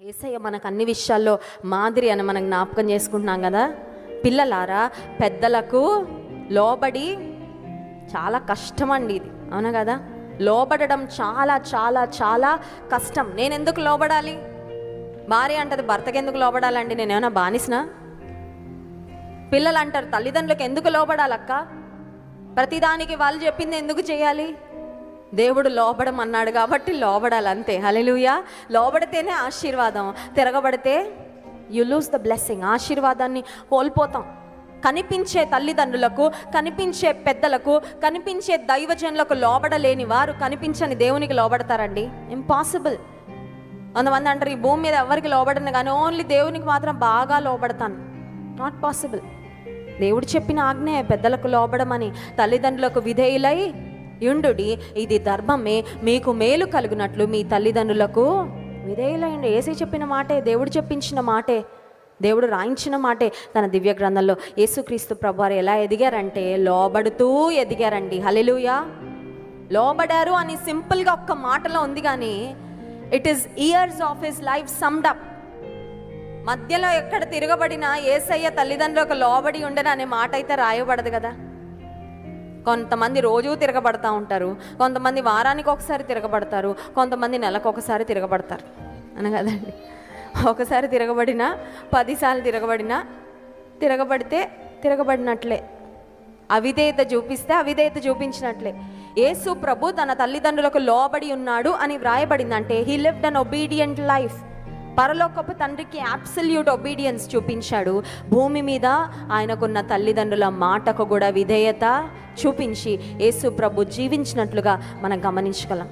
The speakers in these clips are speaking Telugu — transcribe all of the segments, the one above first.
ఏసయ్య మనకు అన్ని విషయాల్లో మాదిరి అని మనం జ్ఞాపకం చేసుకుంటున్నాం కదా. పిల్లలారా పెద్దలకు లోబడి చాలా కష్టం అండి ఇది. అవునా కదా? లోబడడం చాలా చాలా చాలా కష్టం. నేను ఎందుకు లోబడాలి? భార్య అంటది భర్తకి ఎందుకు లోబడాలండి? నేను ఏమైనా బానిసిన? పిల్లలు అంటారు తల్లిదండ్రులకు ఎందుకు లోబడాలక్క? ప్రతిదానికి వాళ్ళు చెప్పింది ఎందుకు చేయాలి? దేవుడు లోబడమన్నాడు కాబట్టి లోబడాలి అంతే హలెలుయా లోబడితేనే ఆశీర్వాదం. తిరగబడితే యు లూజ్ ద బ్లెస్సింగ్ ఆశీర్వాదాన్ని కోల్పోతాం. కనిపించే తల్లిదండ్రులకు కనిపించే పెద్దలకు కనిపించే దైవజనులకు లోబడలేని వారు కనిపించని దేవునికి లోబడతారండి. ఇంపాసిబుల్ కొంతమంది అంటారు ఈ భూమి మీద ఎవరికి లోబడను కానీ ఓన్లీ దేవునికి మాత్రం బాగా లోబడతాను. నాట్ పాసిబుల్ దేవుడు చెప్పిన ఆజ్ఞ పెద్దలకు లోబడమని తల్లిదండ్రులకు విధేయులై యుండుడి ఇది ధర్మమే మీకు మేలు కలుగునట్లు మీ తల్లిదండ్రులకు. విధేయులైండి ఏసీ చెప్పిన మాటే దేవుడు చెప్పించిన మాటే దేవుడు రాయించిన మాటే. తన దివ్య గ్రంథంలో యేసుక్రీస్తు ప్రభువారు ఎలా ఎదిగారంటే లోబడుతూ ఎదిగారండి. హలెలుయా లోబడారు అని సింపుల్గా ఒక్క మాటలో ఉంది కానీ it is years of his life summed up మధ్యలో ఎక్కడ తిరగబడినా ఏసయ్య తల్లిదండ్రులకు లోబడి ఉండను అనే మాట అయితే రాయబడదు కదా. కొంతమంది రోజు తిరగబడతా ఉంటారు. కొంతమంది వారానికి ఒకసారి తిరగబడతారు. కొంతమంది నెలకు ఒకసారి తిరగబడతారు. అన కదండి. ఒకసారి తిరగబడినా పదిసార్లు తిరగబడినా తిరగబడితే తిరగబడినట్లే. అవిధేయత చూపిస్తే అవిధేయత చూపించినట్లే. యేసు ప్రభు తన తల్లిదండ్రులకు లోబడి ఉన్నాడు అని వ్రాయబడిందంటే he lived an obedient life పరలోకపు తండ్రికి అబ్సల్యూట్ ఒబీడియన్స్ చూపించాడు. భూమి మీద ఆయనకున్న తల్లిదండ్రుల మాటకు కూడా విధేయత చూపించి యేసు ప్రభు జీవించినట్లుగా మనం గమనించగలం.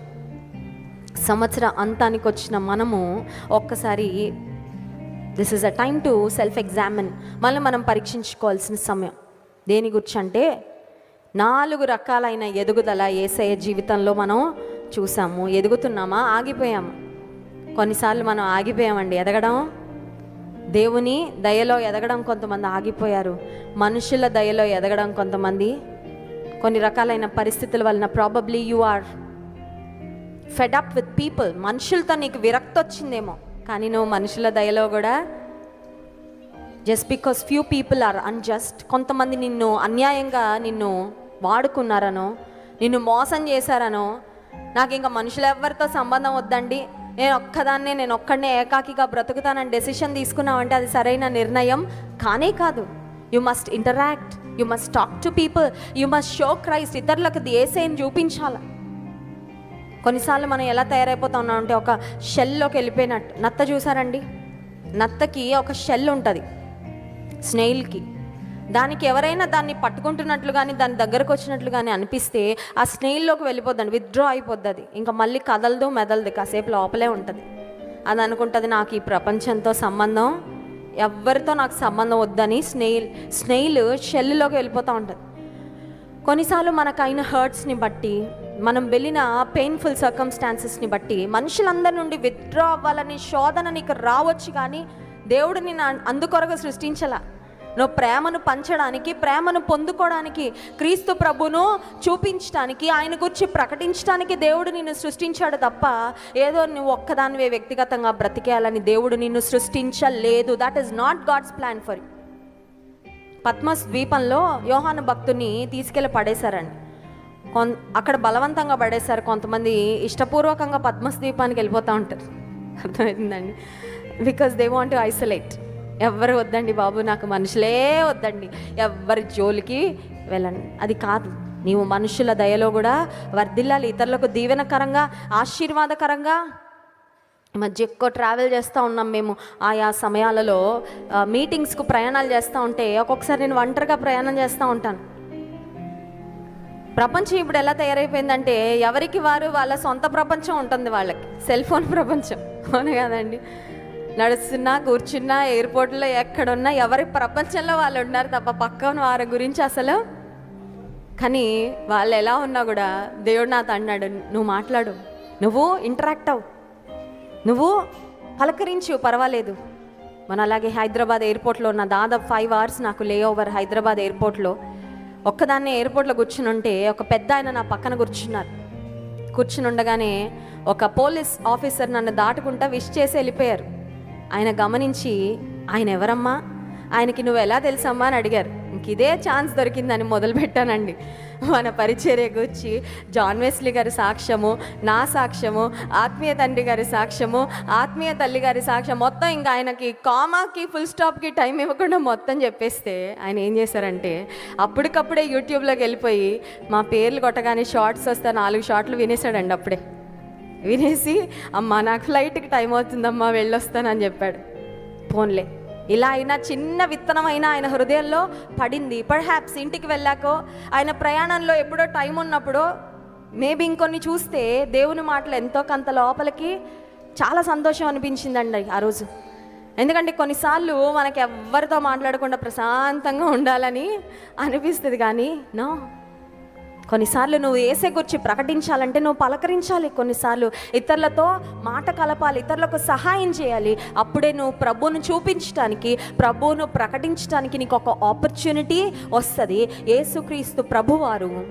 సంవత్సర అంతానికి వచ్చిన మనము ఒక్కసారి this is a time to self examine మళ్ళీ మనం పరీక్షించుకోవాల్సిన సమయం. దేని గురించి అంటే నాలుగు రకాలైన ఎదుగుదల ఏసయ్య జీవితంలో మనం చూసాము. ఎదుగుతున్నామా? ఆగిపోయాము? కొన్నిసార్లు మనం ఆగిపోయామండి. ఎదగడం? దేవుని దయలో ఎదగడం కొంతమంది ఆగిపోయారు. మనుషుల దయలో ఎదగడం కొంతమంది కొన్ని రకాలైన పరిస్థితుల వలన probably you are fed up with people మనుషులతో నీకు విరక్తి వచ్చిందేమో. కానీ నువ్వు మనుషుల దయలో కూడా just because few people are unjust కొంతమంది నిన్ను అన్యాయంగా నిన్ను వాడుకున్నారనో నిన్ను మోసం చేశారనో నాకు ఇంకా మనుషులు ఎవరితో సంబంధం వద్దండి? నేను ఒక్కదాన్నే నేను ఒక్కడనే ఏకాకిగా బ్రతుకుతానని డెసిషన్ తీసుకున్నామంటే అది సరైన నిర్ణయం కానే కాదు. You must interact you must talk to people you must show Christ ఇతరులకు దేశం చూపించాలి? కొన్నిసార్లు మనం ఎలా తయారైపోతా అంటే ఒక షెల్లోకి వెళ్ళిపోయినట్టు. నత్త చూసారండి? నత్తకి ఒక షెల్ ఉంటుంది. స్నేహిల్కి దానికి ఎవరైనా దాన్ని పట్టుకుంటున్నట్లు కానీ దాని దగ్గరకు వచ్చినట్లు కానీ అనిపిస్తే ఆ స్నేహిల్లోకి వెళ్ళిపోద్దండి. విత్డ్రా అయిపోద్ది అది ఇంకా మళ్ళీ కదలదు మెదలదు. కాసేపు లోపలే ఉంటుంది. అది అనుకుంటుంది నాకు ఈ ప్రపంచంతో సంబంధం. ఎవరితో నాకు సంబంధం వద్దని స్నేహిల్ స్నేహిల్ షెల్లోకి వెళ్ళిపోతూ ఉంటుంది. కొన్నిసార్లు మనకైన హర్ట్స్ని బట్టి మనం వెళ్ళిన పెయిన్ఫుల్ సర్కమ్స్టాన్సెస్ని బట్టి మనుషులందరి నుండి విత్డ్రా అవ్వాలని శోధన నీకు రావచ్చు కానీ దేవుడు నిన్ను అందుకొరకు సృష్టించలా. నువ్వు ప్రేమను పంచడానికి ప్రేమను పొందుకోవడానికి క్రీస్తు ప్రభును చూపించడానికి ఆయన గురించి ప్రకటించడానికి దేవుడు నిన్ను సృష్టించాడు తప్ప ఏదో నువ్వు ఒక్కదానివే వ్యక్తిగతంగా బ్రతికేయాలని దేవుడు నిన్ను సృష్టించలేదు. That is not God's plan for you Patmos ద్వీపంలో యోహాను భక్తుని తీసుకెళ్ళి పడేశారండి. కొన్ అక్కడ బలవంతంగా పడేశారు కొంతమంది ఇష్టపూర్వకంగా పద్మస్ ద్వీపానికి వెళ్ళిపోతూ ఉంటారు. అర్థమవుతుందండి because they want to isolate ఎవ్వరు వద్దండి బాబు నాకు మనుషులే వద్దండి. ఎవ్వరి జోలికి వెళ్ళండి. అది కాదు నీవు మనుషుల దయలో కూడా వర్ధిల్లాలి. ఇతరులకు దీవెనకరంగా ఆశీర్వాదకరంగా మధ్య ఎక్కువ ట్రావెల్ చేస్తూ ఉన్నాం మేము. ఆయా సమయాలలో మీటింగ్స్కు ప్రయాణాలు చేస్తూ ఉంటే ఒక్కొక్కసారి నేను ఒంటరిగా ప్రయాణం చేస్తూ ఉంటాను. ప్రపంచం ఇప్పుడు ఎలా తయారైపోయిందంటే ఎవరికి వారు వాళ్ళ సొంత ప్రపంచం ఉంటుంది వాళ్ళకి. సెల్ ఫోన్ ప్రపంచం. అవును కదండి? నడుస్తున్నా కూర్చున్నా ఎయిర్పోర్ట్లో ఎక్కడున్నా ఎవరి ప్రపంచంలో వాళ్ళు ఉన్నారు తప్ప పక్కన వారి గురించి అసలు. కానీ వాళ్ళు ఎలా ఉన్నా కూడా దేవుడు నాతో అన్నాడు నువ్వు మాట్లాడు. నువ్వు ఇంటరాక్ట్ అవు. నువ్వు పలకరించు పర్వాలేదు. మన అలాగే హైదరాబాద్ ఎయిర్పోర్ట్లో ఉన్న దాదాపు ఫైవ్ అవర్స్ నాకు లే ఓవర్ హైదరాబాద్ ఎయిర్పోర్ట్లో. ఒక్కదాన్నే ఎయిర్పోర్ట్లో కూర్చుని ఉంటే ఒక పెద్ద ఆయన నా పక్కన కూర్చున్నారు. కూర్చుని ఉండగానే ఒక పోలీస్ ఆఫీసర్ నన్ను దాటుకుంటా విష్ చేసి వెళ్ళిపోయారు. ఆయన గమనించి ఆయన ఎవరమ్మా? ఆయనకి నువ్వు ఎలా తెలుసమ్మా? అని అడిగారు. ఇంక ఇదే ఛాన్స్ దొరికిందని మొదలుపెట్టానండి మన పరిచర్య గురించి జాన్ వెస్లీ గారి సాక్ష్యము నా సాక్ష్యము ఆత్మీయ తండ్రి గారి సాక్ష్యము ఆత్మీయ తల్లి గారి సాక్ష్యం మొత్తం ఇంకా ఆయనకి కామాకి ఫుల్ స్టాప్కి టైం ఇవ్వకుండా మొత్తం చెప్పేస్తే ఆయన ఏం చేశారంటే అప్పటికప్పుడే యూట్యూబ్లోకి వెళ్ళిపోయి మా పేర్లు కొట్టగానే షార్ట్స్ వస్తే నాలుగు షార్ట్లు వినేశాడండి అప్పుడే. వినేసి అమ్మా నాకు ఫ్లైట్కి టైం అవుతుందమ్మా వెళ్ళొస్తానని చెప్పాడు. ఫోన్లే ఇలా అయినా చిన్న విత్తనమైనా ఆయన హృదయంలో పడింది. పర్హాప్స్ ఇంటికి వెళ్ళాకో ఆయన ప్రయాణంలో ఎప్పుడో టైం ఉన్నప్పుడో మేబీ ఇంకొన్ని చూస్తే దేవుని మాటలు ఎంతో కొంత లోపలికి చాలా సంతోషం అనిపించిందండి ఆ రోజు. ఎందుకంటే కొన్నిసార్లు మనకి ఎవరితో మాట్లాడకుండా ప్రశాంతంగా ఉండాలని అనిపిస్తుంది కానీ నో. కొన్నిసార్లు నువ్వు ఏసే గురించి ప్రకటించాలంటే నువ్వు పలకరించాలి కొన్నిసార్లు. ఇతరులతో మాట కలపాలి ఇతరులకు సహాయం చేయాలి. అప్పుడే నువ్వు ప్రభువును చూపించడానికి ప్రభువును ప్రకటించడానికి నీకు ఒక ఆపర్చునిటీ వస్తుంది. యేసుక్రీస్తు ప్రభువారు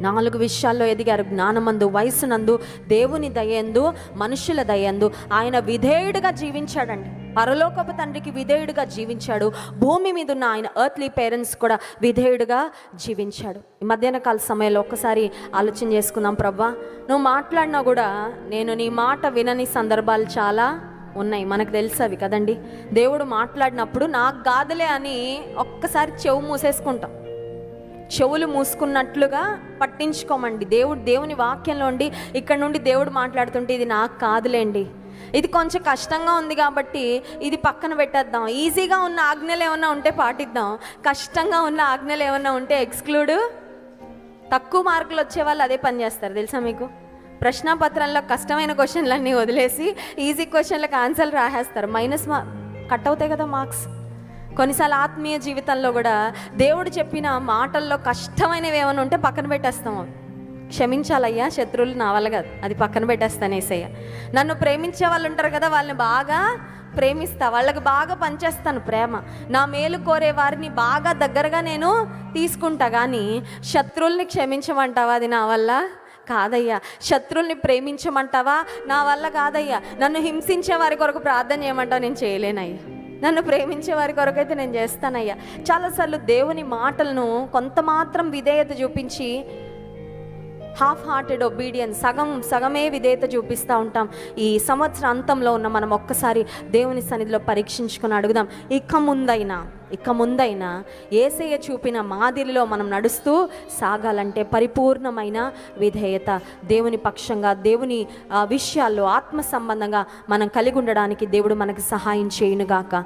నాలుగు విషయాల్లో ఎదిగారు. జ్ఞానమందు వయసునందు దేవుని దయందు మనుషుల దయందు ఆయన విధేయుడిగా జీవించాడండి. పరలోకపు తండ్రికి విధేయుడిగా జీవించాడు. భూమి మీద ఉన్న ఆయన ఎర్త్లీ పేరెంట్స్ కూడా విధేయుడిగా జీవించాడు. ఈ మధ్యాహ్న కాల సమయంలో ఒక్కసారి ఆలోచన చేసుకుందాం ప్రభా. నువ్వు మాట్లాడినా కూడా నేను నీ మాట వినని సందర్భాలు చాలా ఉన్నాయి. మనకు తెలుసు అవి కదండి. దేవుడు మాట్లాడినప్పుడు నాకు కాదులే అని ఒక్కసారి చెవు మూసేసుకుంటాం. చెవులు మూసుకున్నట్లుగా పట్టించుకోమండి. దేవుడు దేవుని వాక్యంలో ఉండి ఇక్కడ నుండి దేవుడు మాట్లాడుతుంటే ఇది నాకు కాదులేండి. ఇది కొంచెం కష్టంగా ఉంది కాబట్టి ఇది పక్కన పెట్టేద్దాం. ఈజీగా ఉన్న ఆజ్ఞలు ఏమైనా ఉంటే పాటిద్దాం. కష్టంగా ఉన్న ఆజ్ఞలు ఏమైనా ఉంటే ఎక్స్క్లూడ్ తక్కువ మార్కులు వచ్చే వాళ్ళు అదే పని చేస్తారు. తెలుసా మీకు? ప్రశ్నాపత్రంలో కష్టమైన క్వశ్చన్లన్నీ వదిలేసి ఈజీ క్వశ్చన్లకు ఆన్సర్లు రాసేస్తారు. మైనస్ మా కట్ అవుతాయి కదా మార్క్స్ కొన్నిసార్లు ఆత్మీయ జీవితంలో కూడా దేవుడు చెప్పిన మాటల్లో కష్టమైనవి ఏమైనా ఉంటే పక్కన పెట్టేస్తాము క్షమించాలయ్యా శత్రువులు నా వల్ల కాదు. అది పక్కన పెట్టేస్తాను ఏసయ్య. నన్ను ప్రేమించే వాళ్ళు ఉంటారు కదా వాళ్ళని బాగా ప్రేమిస్తా వాళ్ళకి బాగా పనిచేస్తాను ప్రేమ. నా మేలు కోరే వారిని బాగా దగ్గరగా నేను తీసుకుంటా కానీ శత్రువుల్ని క్షమించమంటావా? అది నా వల్ల కాదయ్యా. శత్రుల్ని ప్రేమించమంటావా? నా వల్ల కాదయ్యా. నన్ను హింసించే వారి కొరకు ప్రార్థన చేయమంటావు నేను చేయలేనయ్యా. నన్ను ప్రేమించే వారి కొరకైతే నేను చేస్తానయ్యా. చాలాసార్లు దేవుని మాటలను కొంత మాత్రం విధేయత చూపించి హాఫ్ హార్టెడ్ ఒబీడియన్ సగం సగమే విధేయత చూపిస్తూ ఉంటాం. ఈ సంవత్సర అంతంలో ఉన్న మనం ఒక్కసారి దేవుని సన్నిధిలో పరీక్షించుకొని అడుగుదాం. ఇక ముందైనా ఇక ముందైనా ఏసయ్య చూపిన మాదిరిలో మనం నడుస్తూ సాగాలంటే పరిపూర్ణమైన విధేయత. దేవుని పక్షంగా దేవుని విషయాల్లో ఆత్మ సంబంధంగా మనం కలిగి ఉండడానికి దేవుడు మనకు సహాయం చేయునుగాక.